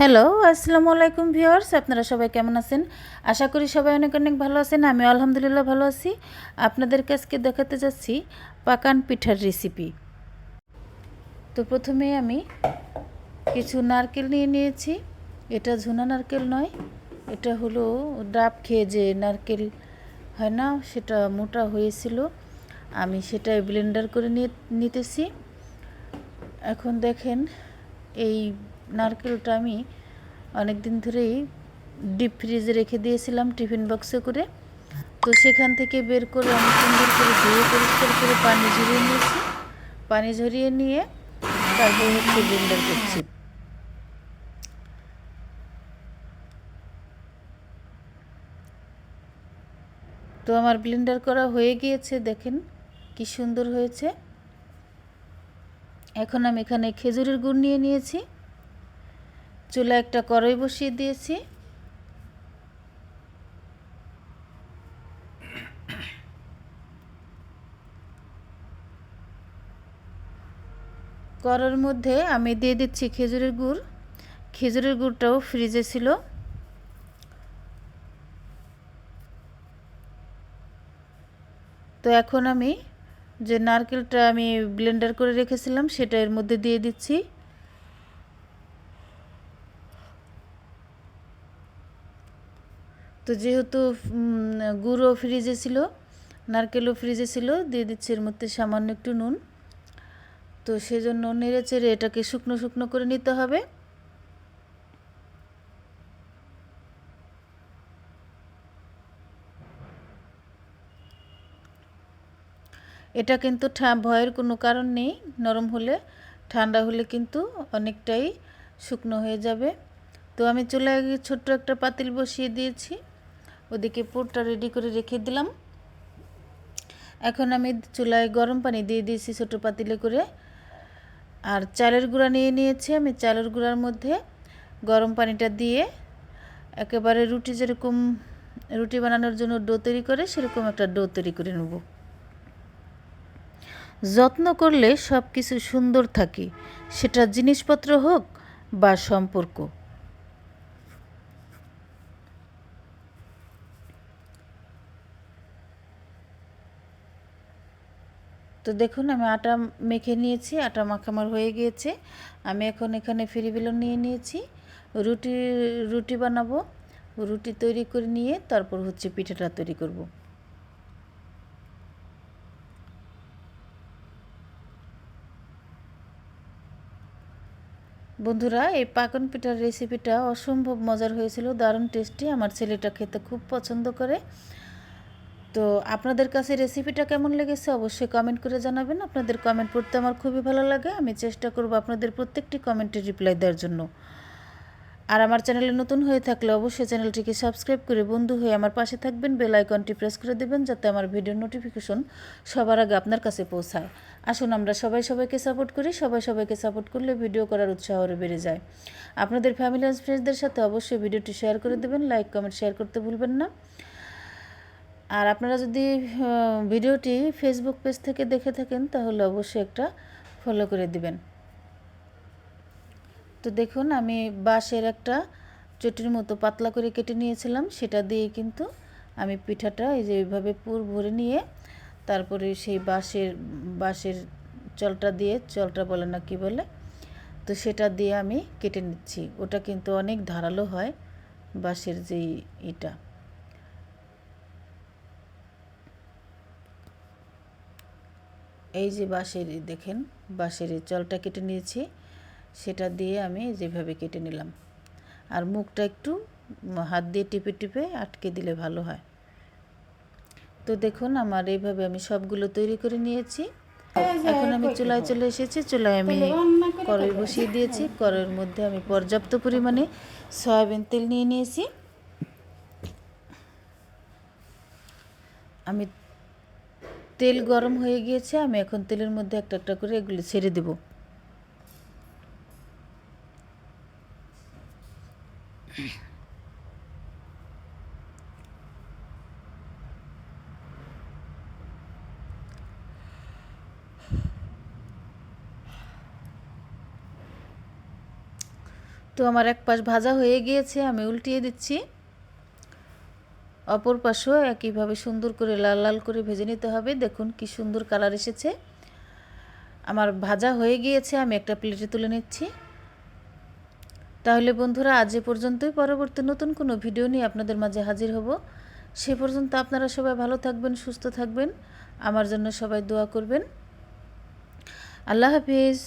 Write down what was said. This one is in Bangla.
হ্যালো, আসসালামু আলাইকুম ভিউয়ার্স, আপনারা সবাই কেমন আছেন? আশা করি সবাই অনেক অনেক ভালো আছেন, আমি আলহামদুলিল্লাহ ভালো আছি। আপনাদের কাছকে দেখাতে যাচ্ছি পাকান পিঠার রেসিপি তো প্রথমে আমি কিছু নারকেল নিয়ে নিয়েছি। এটা ঝুনা নারকেল নয়, এটা হলো ডাব খেয়ে যে নারকেল হয় না, সেটা মোটা হয়েছিল। আমি সেটাই ব্লেন্ডার করে নিতেছি। এখন দেখেন, এই নারকেলটা আমি অনেক দিন ধরেই ডিপ ফ্রিজে রেখে দিয়েছিলাম টিফিন বক্সে করে। তো সেখান থেকে বের করে আমি সুন্দর করে ধুয়ে পরিষ্কার করে পানি ঝরিয়ে নিয়েছি। পানি ঝরিয়ে নিয়ে তারপর হচ্ছে ব্লেন্ডার করছি। তো আমার ব্লেন্ডার করা হয়ে গিয়েছে, দেখেন কি সুন্দর হয়েছে। এখন আমি এখানে খেজুরের গুড় নিয়ে নিয়েছি। চুলা একটা কড়াই বসিয়ে দিয়েছি। কড়ার মধ্যে আমি দিয়ে দিচ্ছি খেজুরের গুড়। খেজুরের গুড়টাও ফ্রিজে ছিল। তো এখন আমি যে নারকেলটা আমি ব্লেন্ডার করে রেখেছিলাম, সেটা এর মধ্যে দিয়ে দিচ্ছি। তো যেহেতু গুঁড়ো ফ্রিজে ছিল, নারকেলও ফ্রিজে ছিল, দিয়ে দিচ্ছি এর মধ্যে সামান্য একটু নুন। তো সেজন্য নেড়ে চেড়ে এটাকে শুকনো শুকনো করে নিতে হবে। এটা কিন্তু ভয়ের কোনো কারণ নেই, নরম হলে, ঠান্ডা হলে কিন্তু অনেকটাই শুকনো হয়ে যাবে। তো আমি চুলায় ছোট্ট একটা পাতিল বসিয়ে দিয়েছি। ওদিকে পুরটা রেডি করে রেখে দিলাম। এখন আমি চুলায় গরম পানি দিয়ে দিয়েছি ছোটো পাতিলে করে। আর চালের গুঁড়া নিয়ে নিয়েছি আমি। চালের গুঁড়ার মধ্যে গরম পানিটা দিয়ে একেবারে রুটি যেরকম রুটি বানানোর জন্য ডো তৈরি করে, সেরকম একটা ডো তৈরি করে নেব। যত্ন করলে সব কিছু সুন্দর থাকে। সেটা জিনিসপত্র হোক বা সম্পর্ক। তো দেখুন, আমি আটা মেখে নিয়েছি, আটা মাখামার হয়ে গিয়েছে। আমি এখন এখানে ফ্রি বেলুন নিয়ে নিয়েছি। রুটি রুটি বানাবো, রুটি তৈরি করে নিয়ে তারপর হচ্ছে পিঠাটা তৈরি করব। বন্ধুরা, এই পাকন পিঠার রেসিপিটা অসম্ভব মজার হয়েছিল, দারুণ টেস্টি আমার ছেলেটা খেতে খুব পছন্দ করে। তো আপনাদের কাছে রেসিপিটা কেমন লেগেছে অবশ্যই কমেন্ট করে জানাবেন। আপনাদের কমেন্ট পড়তে আমার খুবই ভালো লাগে। আমি চেষ্টা করব আপনাদের প্রত্যেকটি কমেন্টের রিপ্লাই দেওয়ার জন্য। আর আমার চ্যানেলে নতুন হয়ে থাকলে অবশ্যই চ্যানেলটিকে সাবস্ক্রাইব করে বন্ধু হয়ে আমার পাশে থাকবেন। বেল আইকনটি প্রেস করে দেবেন যাতে আমার ভিডিওর নোটিফিকেশন সবার আগে আপনার কাছে পৌঁছায়। আসুন আমরা সবাই সবাইকে সাপোর্ট করি। সবাই সবাইকে সাপোর্ট করলে ভিডিও করার উৎসাহ আরও বেড়ে যায়। আপনাদের ফ্যামিলি অ্যান্ড ফ্রেন্ডসদের সাথে অবশ্যই ভিডিওটি শেয়ার করে দেবেন। লাইক কমেন্ট শেয়ার করতে ভুলবেন না। আর আপনারা যদি ভিডিওটি ফেসবুক পেজ থেকে দেখে থাকেন, তাহলে অবশ্যই একটা ফলো করে দিবেন। তো দেখুন, আমি বাঁশের একটা চটির মতো পাতলা করে কেটে নিয়েছিলাম। সেটা দিয়ে কিন্তু আমি পিঠাটা এই যে এইভাবে পুর ভরে নিয়ে তারপরে সেই বাঁশের বাঁশের চলটা দিয়ে, চলটা বলে না কি বলে, তো সেটা দিয়ে আমি কেটে নিচ্ছি। ওটা কিন্তু অনেক ধারালো হয় বাঁশের যেই এটা এই যে বাঁশের দেখেন, বাঁশের চলটা কেটে নিয়েছি। সেটা দিয়ে আমি যেভাবে কেটে নিলাম। আর মুখটা একটু হাত দিয়ে টিপে টিপে আটকে দিলে ভালো হয়। তো দেখুন, আমার এইভাবে আমি সবগুলো তৈরি করে নিয়েছি। এখন আমি চুলায় চলে এসেছি। চুলায় আমি কড়াই বসিয়ে দিয়েছি। কড়াইয়ের মধ্যে আমি পর্যাপ্ত পরিমাণে সয়াবিন তেল নিয়ে নিয়েছি। আমি তেল গরম হয়ে গিয়েছে, আমি এখন তেলের মধ্যে একটা একটা করে এগুলো ছেড়ে দেব। তো আমার এক পাশ ভাজা হয়ে গিয়েছে, আমি উল্টিয়ে দিচ্ছি। অপর পাশও একইভাবে সুন্দর করে লাল লাল করে ভেজে নিতে হবে। দেখুন কি সুন্দর কালার এসেছে। আমার ভাজা হয়ে গিয়েছে, আমি একটা প্লেটে তুলে নিচ্ছি। তাহলে বন্ধুরা, আজ এ পর্যন্তই। পরবর্তী নতুন কোনো ভিডিও নিয়ে আপনাদের মাঝে হাজির হব। সে পর্যন্ত আপনারা সবাই ভালো থাকবেন, সুস্থ থাকবেন। আমার জন্য সবাই দোয়া করবেন। আল্লাহ হাফিজ।